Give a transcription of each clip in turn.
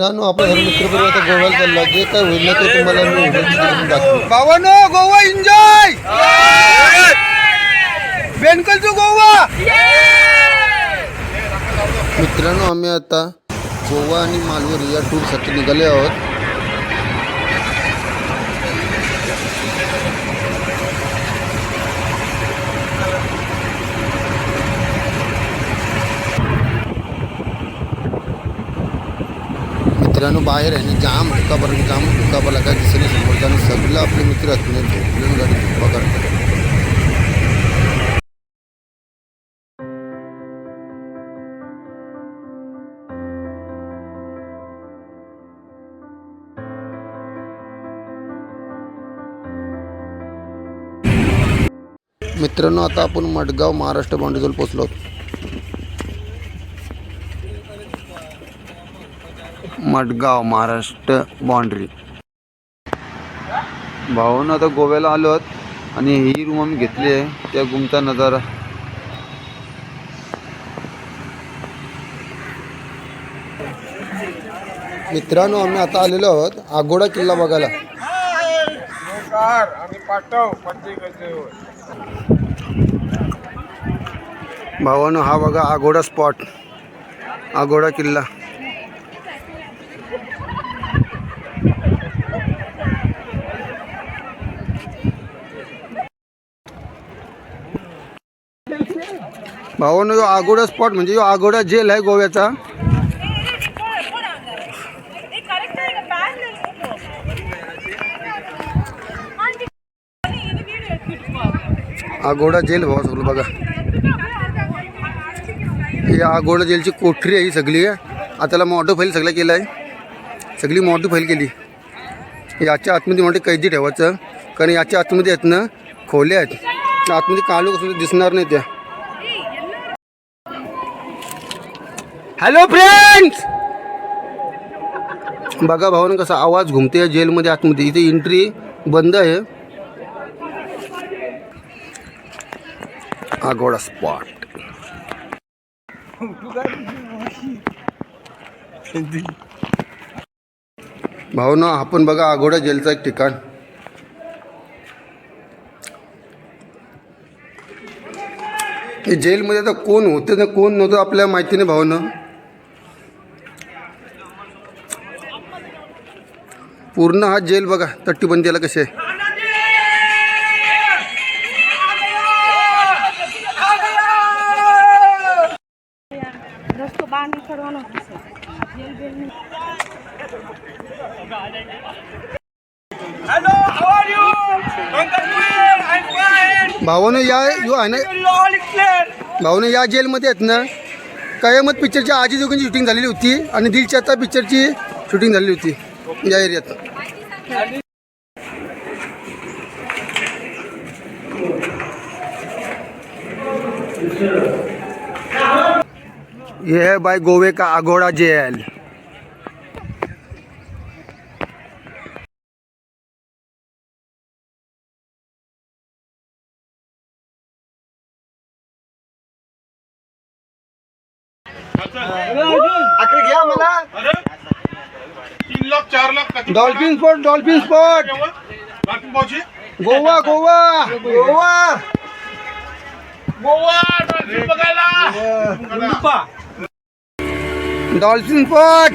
मित्रांनो आपण सर्व मित्रपरिवार आता गोव्याला चाललो. जे काय होईल ना ते तुम्हाला मी भावानो गोवा एन्जॉय बेनकल टू गोवा मित्रांनो आम्ही आता गोवा आणि मालवण या टूरसाठी निघाले आहोत. मित्रांनो बाहेर आहे आणि जाम धुकापर्यंत जाम धुकाबाला काय दिसत नाही. समोरचा सगळं आपले मित्र असणे ना गाडी धुका करतात. मित्रांनो आता आपण मडगाव महाराष्ट्र बाउंड्रीजवळ पोचलो मडगाव महाराष्ट्र बाउंड्री भाऊन आता गोव्याला आलो आहोत आणि ही रूम आम्ही घेतली आहे. त्या गुमचा नजारा. मित्रांनो आम्ही आता आलेलो आहोत आगोडा किल्ला बघायला. भावानो हा बघा आगोडा स्पॉट आगोडा किल्ला. भावानं यो आगोडा स्पॉट म्हणजे यो आगोडा जेल आहे गोव्याचा. आगोडा जेल भावा सगळं बघा. ही आगोडा जेलची कोठरी आहे ही सगळी. आता त्याला मॉडिफाईल सगळं केलं आहे सगळी मॉडिफाईल केली. याच्या आतमध्ये मोठे कैदी ठेवायचं. कारण याच्या आतमध्ये आहेत ना खोल्या आहेत. त्या आतमध्ये कालू कसं दिसणार नाही त्या. हॅलो फ्रेंड्स बघा भावानं कसा आवाज घुमते जेलमध्ये आतमध्ये. इथे एंट्री बंद आहे. आगोडा स्पॉट भावना आपण बघा आगोडा जेलचं एक ठिकाण. जेलमध्ये आता कोण होतं ना कोण नव्हतं आपल्या माहिती नाही भावनं पूर्ण हा जेल बघा तट्टीबंदीला कसे आहे. भावानं या यो आहे ना भावानं या जेलमध्ये आहेत ना कयामत पिक्चरच्या आजी दोघांची शूटिंग झालेली होती आणि दिलचाता पिक्चरची शूटिंग झालेली होती. या एरियात ये है भाई गोवे का Aguada jail. Dolphin spot dolphin spot Goa Goa Goa Goa dolphin बघायला. डॉल्फिन स्पॉट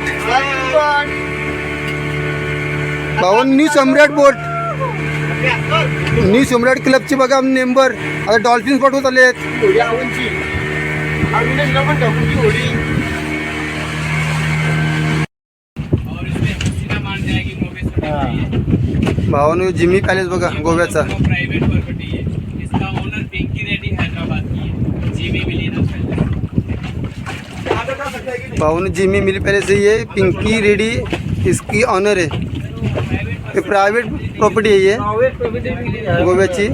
भावन new Samrat boat new Samrat क्लबचे बघा मेंबर आता डॉल्फिन स्पॉट होत आले आहेत भावानं जिमी पैलेस प्राइवेट प्रॉपर्टी है रेड्डी जीमी मिलीनस भावानं जिमी मिली पैलेस ये पिंकी रेडी इसकी ऑनर है प्राइवेट प्रॉपर्टी है. ये गोव्याची.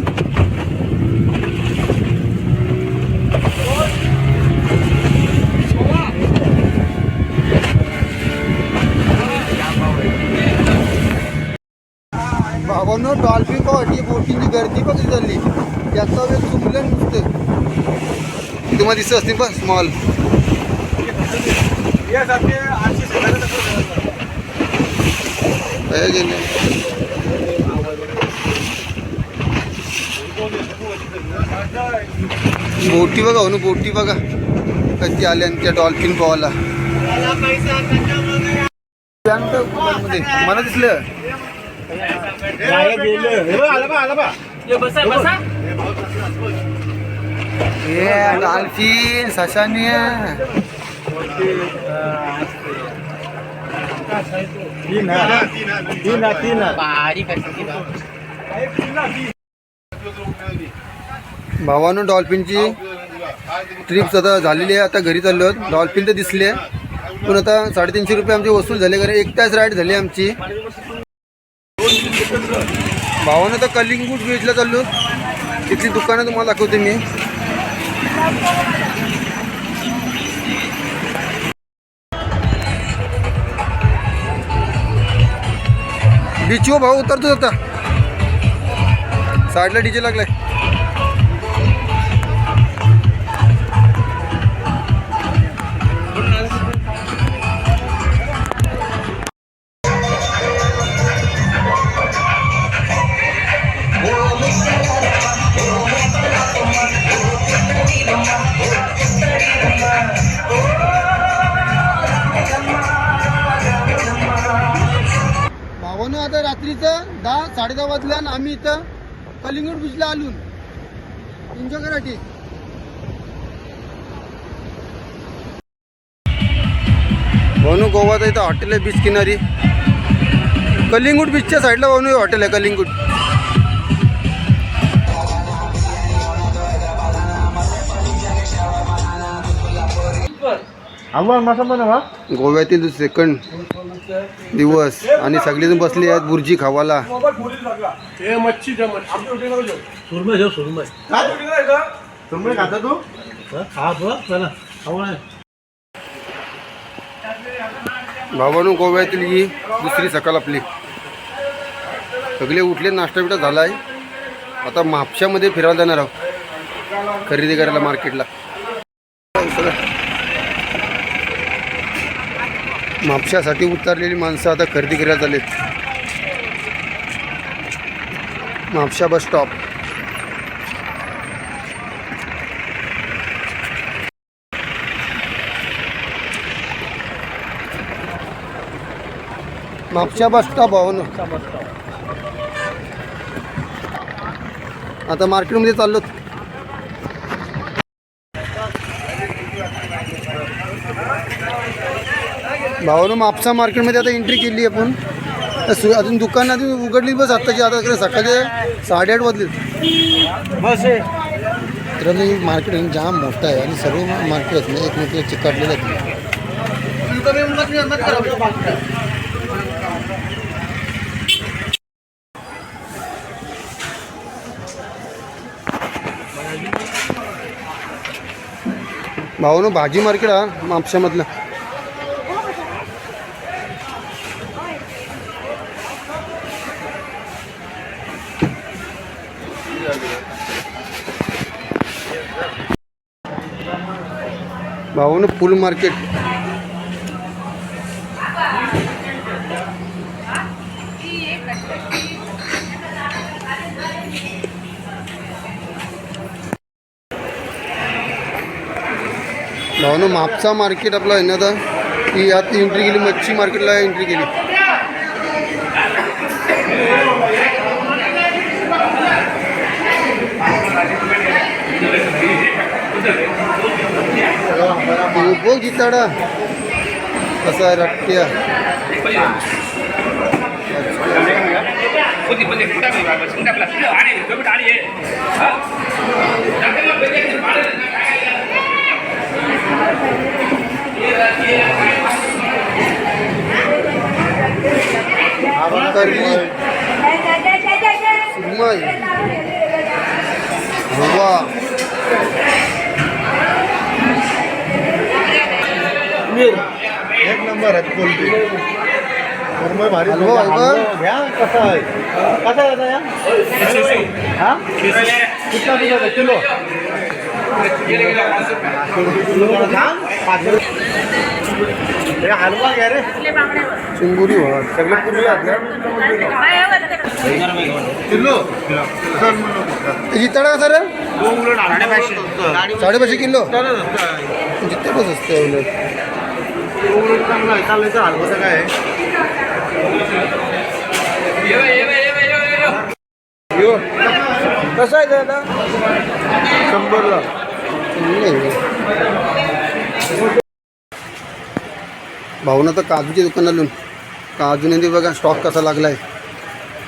दिसत असतील पण स्मॉल बोटी बघा हो ना बोटी बघा. कधी आल्या आणि त्या डॉल्फिनमध्ये मला दिसलं. हे डॉल्फिन सशानिया भावानं डॉल्फिनची ट्रिप आता झालेली आहे. आता घरी चाललो आहोत. डॉल्फिन तर दिसले. पण आता साडेतीनशे रुपये आमचे वसूल झाले कारण एक तास राईड झाली आमची. भावानं तर कलिंगूट बीचला चाललो. तिथली दुकानं तुम्हाला दाखवते मी. बीचवर भाऊ उतरतोच आता. साईडला डीजे लागलाय. रात्रीचं दहा साडे दहा वाजल्यान आम्ही इथं कलिंगड बीचला आलून. एन्जॉय कराठी भावनू गोवाचं इथं हॉटेल आहे बीच किनारी. कलिंगूट बीचच्या साईडला भावनू हॉटेल आहे कलिंगूट गोव्यातील सेकंड दिवस आणि सगळेजण बसले आहेत बुर्जी खावाला. भावानू गोव्यातील ही दुसरी सकाळ आपली. सगळे उठले नाश्ता बिटा झाला आहे आता म्हापशामध्ये फिरायला जाणार आहोत. खरेदी करायला मार्केटला. म्हापशासाठी उतरलेली माणसं आता खरेदी करायला चालेत Mhapsa bus stop Mhapsa bus stop हो ना. आता मार्केटमध्ये चाललो भावानं म्हापसा मार्केटमध्ये आता एंट्री केली आपण तर सु अजून दुकान अजून उघडली बस आत्ताची. आता इकडे सकाळचे साडेआठ वाजले. तर हे मार्केट जाम मोठं आहे आणि सर्व मार्केट आहेत. ना एकमेकाला चिकटलेले आहेत. भावानं भाजी मार्केट हा म्हापशामधलं भावानं फुल मार्केट भावानं म्हापसा मार्केट आपला आहे ना आता ही यात एंट्री केली मच्छी मार्केटला एंट्री केली बघ जिताडा कसा आहे रट्ट्या करली हवा एक नंबर आहे कोलबी मुरमय भारी हलवा? घ्या कसा आहे? कसा आहे आता या? हा? कितना किलो किलो किलो? का दाम पाच हे हलवा घ्या रे. चिंगुरी भात सगळे पूर्वी किलो? जितडा सर साडेपाचशे किलो? जितडच असते उलट चांगला आहे चाललं हलवाचं काय आहे. यो. कसं आहे दादा? शंभरला भाऊनं तर काजूची दुकान आलून. काजूने ते बघा स्टॉक कसा लागलाय.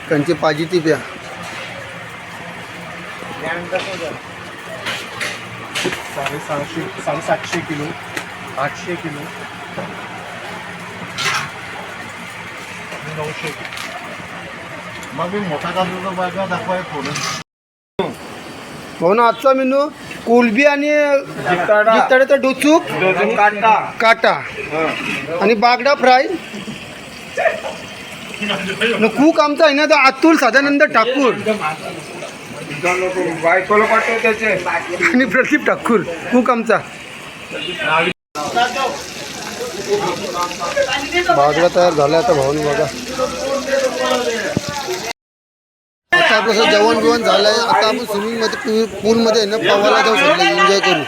कंची पाजी ती प्या. साडेसहाशे साडेसातशे किलो आठशे किलो. नऊशे. मग मी मोठा काजूचा बागा दाखवाय फोडून भाऊ ना आजचा मेनू कोलबी आणि जितड्याचा डोचूक काटा. काटा. आणि बागडा फ्राय. कूक आमचा आहे ना तो अतुल सदानंद ठाकूर. आणि प्रदीप ठाकूर कूक आमचा. बाजरा तयार झाला आता भाऊन बघा. आता आपलं सर जेवण बिवण झालंय. आता आपण स्विमिंगमध्ये पूल मध्ये आहे ना पवायला जाऊ शकतो एन्जॉय करू.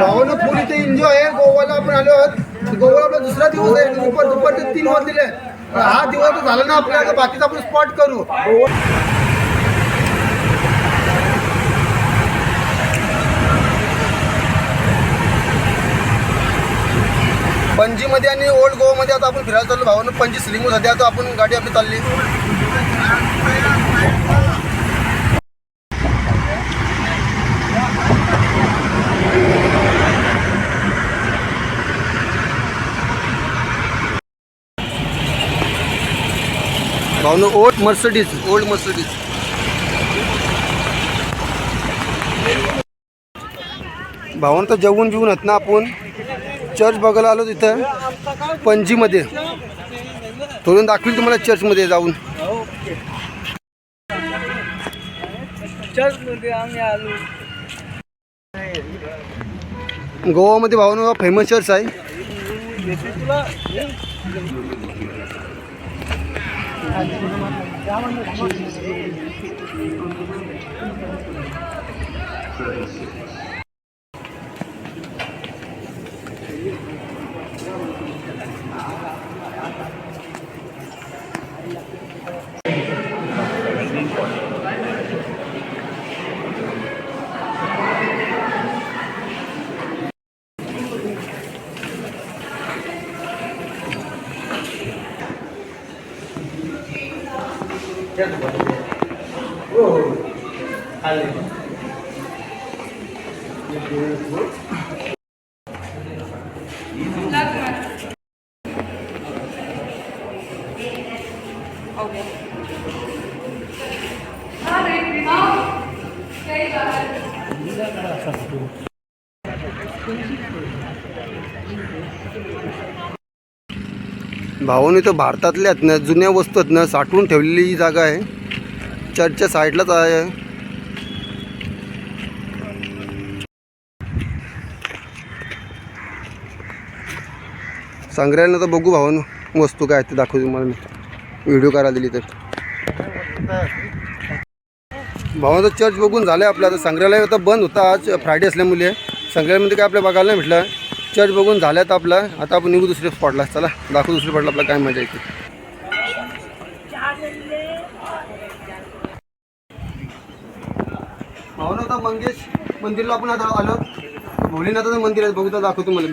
भावानं फुल इथे एन्जॉय आहे. गोव्याला आपण आलो आहोत. गोवाला आपला दुसरा दिवस आहे. दुपार दुपारचे तीन वाजलेले आहे. हा दिवस तर झाला ना आपल्याला. बाकीचा आपण स्पॉट करू. पणजीमध्ये आणि ओल्ड गोवामध्ये आता आपण फिरायला चाललो. भावानं पणजी सिलिंग झाली आता आपण गाडी आपली चालली. भावनं ओल्ड मर्सडीज. Old Mercedes. भावानं तर जेवून बिवून आहेत ना आपण. चर्च बघायला आलो तिथं पणजीमध्ये. थोडून दाखवील तुम्हाला चर्चमध्ये जाऊन. गोवामध्ये भावानं फेमस चर्च आहे. Thank you. भावाने तर भारतातल्या आहेत ना जुन्या वस्तू आहेत ना साठवून ठेवलेली ही जागा आहे. चर्चच्या साईडलाच आहे. संग्रहालय तर बघू भावानं वस्तू काय आहेत ते दाखवू तुम्हाला मी. व्हिडिओ करायला दिली तर. भावाचं चर्च बघून झालं आहे आपलं आता. संग्रहालय आता बंद होता आज फ्रायडे असल्यामुळे. संग्रहालयामध्ये काय आपल्या बघायला नाही भेटलं. चर्च बघून झाल्यात आपला. आता आपण निघू दुसऱ्या स्पॉटला चला दाखवू दुसऱ्या स्पॉटला आपल्याला काय मजा येते. भावना आता मंगेश मंदिरला आपण आता आलो. भोलेनाथाचं मंदिर आहे बघू दाखवतो मला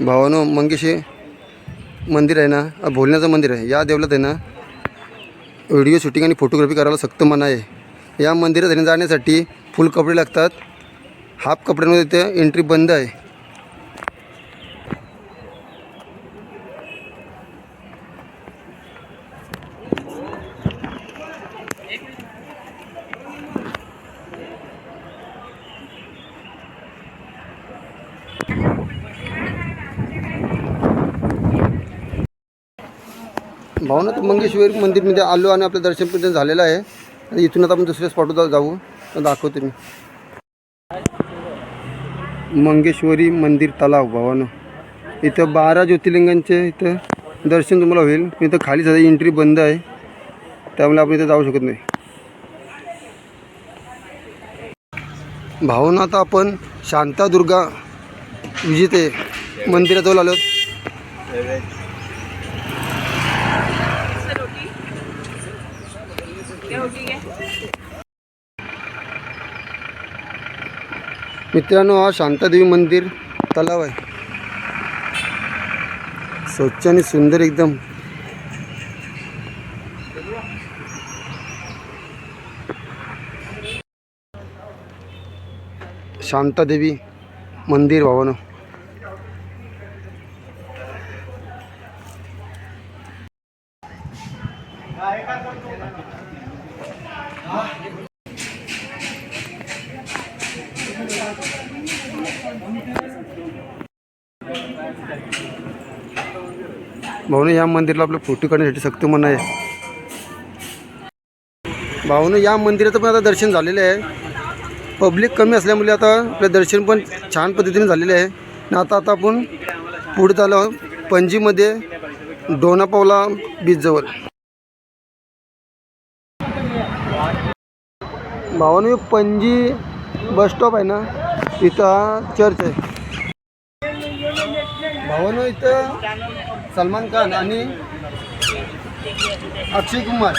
भावानो हे मंदिर आहे ना भोलेनाथचं भोलण्याचं मंदिर आहे. या देवलात आहे ना व्हिडिओ शूटिंग आणि फोटोग्राफी करायला सक्त मनाई आहे. या मंदिरात जाण्यासाठी फुल कपडे लागतात. हाफ कपड्यांमध्ये ते एंट्री बंद आहे. भावना तर मंगेश्वरी मंदिरमध्ये आलो आणि आपलं दर्शन पण झालेलं आहे. आणि इथून आता आपण दुसऱ्या स्पॉटवर जाऊ. दाखवतो मी. मंगेश्वरी मंदिर तलाव भावानं. इथं बारा ज्योतिर्लिंगांचे इथं दर्शन तुम्हाला होईल. इथं खाली सध्या एंट्री बंद आहे. त्यामुळे आपण इथं जाऊ शकत नाही. भावना आता आपण शांतादुर्गा विजिते मंदिराजवळ आलो मित्रांनो हा शांतादेवी मंदिर तलाव आहे. स्वच्छ आणि सुंदर एकदम. शांतादेवी मंदिर भावानं. भाऊने या मंदिरला आपलं फोटो काढण्यासाठी सक्त मना आहे. भाऊनं या मंदिराचं पण आता दर्शन झालेलं आहे. पब्लिक कमी असल्यामुळे आता आपलं दर्शन पण छान पद्धतीने झालेलं आहे. आणि आता आता आपण पुढे चाललो पणजीमध्ये डोनापावला बीचजवळ भावानं पणजी बस स्टॉप आहे ना? इथं चर्च आहे. भावानं इथं सलमान खान आणि अक्षय कुमार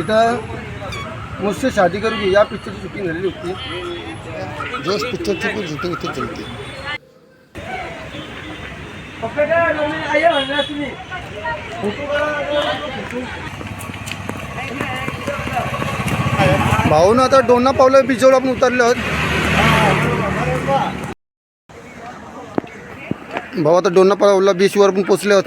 इथं मुझसे शादी करूगी या पिक्चरची शूटिंग झालेली होती. जोश पिक्चरची पण शूटिंग इथे चलते भाऊनं आता डोना पावला बीचवर आपण उतरले आहोत. भाऊ आता डोना पावला बीचवर पण पोचले आहोत.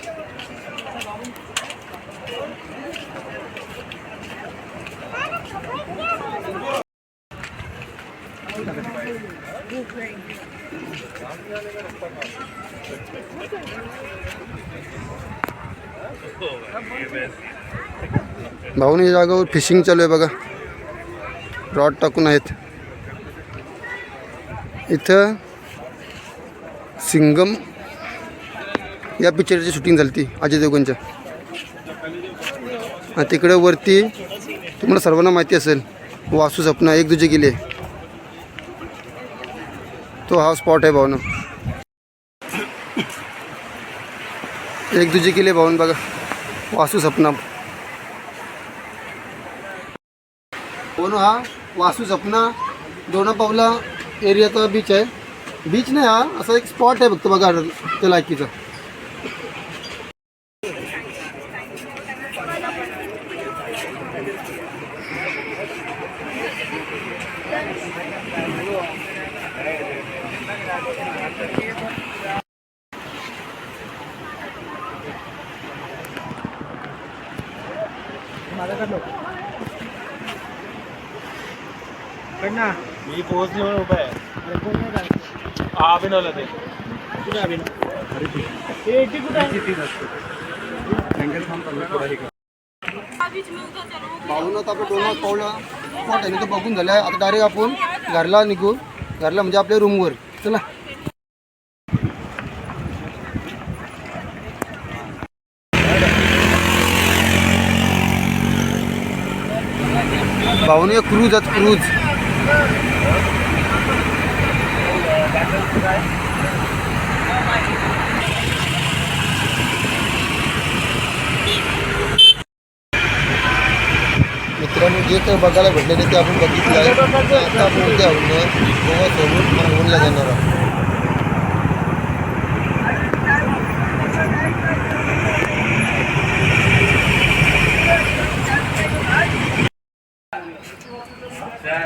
भाऊनी या जागावर फिशिंग चालू आहे बघा. रॉड टाकून आहेत. इथं सिंगम या पिक्चरची शूटिंग झाली ती अजय देवगणच्या. आणि वरती तुम्हाला सर्वांना माहिती असेल वासू सपना एक दुजे गेले. तो हा स्पॉट आहे भावना. एक दुजे केले भाऊन बघा. वासू सपना. भाऊन हा वासू सपना दोन पावला एरियाचा बीच आहे. बीच नाही हा असा एक स्पॉट आहे फक्त बघा त्या लायकीचा मी पोहोचलो उभा आहे हा ते. पाहून अभिनव? तर आपलं डोंगर पावला. स्पॉट आहे तो बघून झाला आता डायरेक्ट आपण घरला निघू घरला म्हणजे आपल्या रूमवर चला. भाऊने क्रूज आहेत क्रूज. मित्रांनो जे काही बघायला भेटले ते आपण बघितलं आहे. आता आपण उद्या गोवा सोडून रंगूनला जाणार आहोत.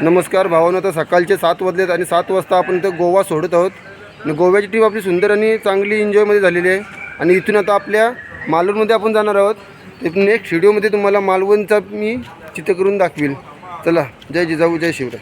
नमस्कार भावानं आता सकाळचे सात वाजलेत आणि सात वाजता आपण इथं गोवा सोडत आहोत. आणि गोव्याची ट्रीप आपली सुंदर आणि चांगली एन्जॉयमध्ये झालेली आहे. आणि इथून आता आपल्या मालवणमध्ये आपण जाणार आहोत. नेक्स्ट व्हिडिओमध्ये तुम्हाला मालवणचा मी चित्र करून दाखवील. चला जय जिजाऊ जय शिवराय.